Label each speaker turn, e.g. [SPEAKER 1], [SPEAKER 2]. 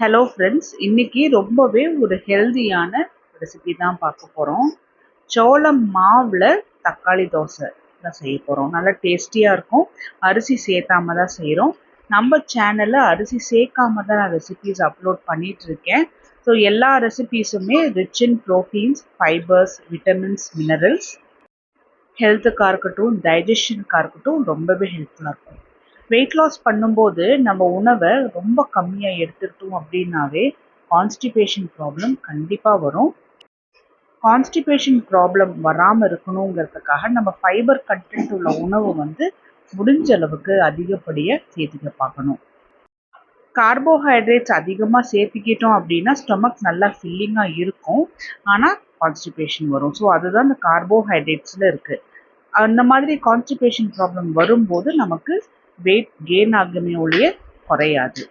[SPEAKER 1] Hello friends இன்னைக்கு ரொம்பவே ஒரு ஹெல்தியான ரெசிபி தான் பார்க்க போகிறோம் சோளம் மாவில் தக்காளி தோசை தான் செய்ய போகிறோம் நல்லா டேஸ்டியாக இருக்கும். அரிசி சேர்த்தாம தான் செய்கிறோம் நம்ம சேனலில் அரிசி சேர்க்காம தான் நான் ரெசிபீஸ் அப்லோட் பண்ணிகிட்ருக்கேன் ஸோ எல்லா ரெசிபீஸுமே rich in proteins fibres vitamins minerals ஹெல்த்துக்காக இருக்கட்டும் டைஜஷனுக்காக இருக்கட்டும் ரொம்பவே ஹெல்ப்ஃபுல்லாக இருக்கும். வெயிட் லாஸ் பண்ணும்போது நம்ம உணவை ரொம்ப கம்மியாக எடுத்துக்கிட்டோம் அப்படின்னாவே கான்ஸ்டிபேஷன் ப்ராப்ளம் கண்டிப்பாக வரும். கான்ஸ்டிபேஷன் ப்ராப்ளம் வராமல் இருக்கணுங்கிறதுக்காக நம்ம ஃபைபர் கண்டென்ட் உள்ள உணவு வந்து முடிஞ்ச அளவுக்கு அதிகப்படியாக சேர்த்துக்க பார்க்கணும். கார்போஹைட்ரேட்ஸ் அதிகமாக சேர்த்துக்கிட்டோம் அப்படின்னா ஸ்டொமக் நல்லா ஃபில்லிங்காக இருக்கும். ஆனால் கான்ஸ்டிபேஷன் வரும். ஸோ அதுதான் இந்த கார்போஹைட்ரேட்ஸில் இருக்குது அந்த மாதிரி கான்ஸ்டிபேஷன் ப்ராப்ளம் வரும்போது நமக்கு வெயிட் கெயின் ஆகுமே ஒழிய குறையாது.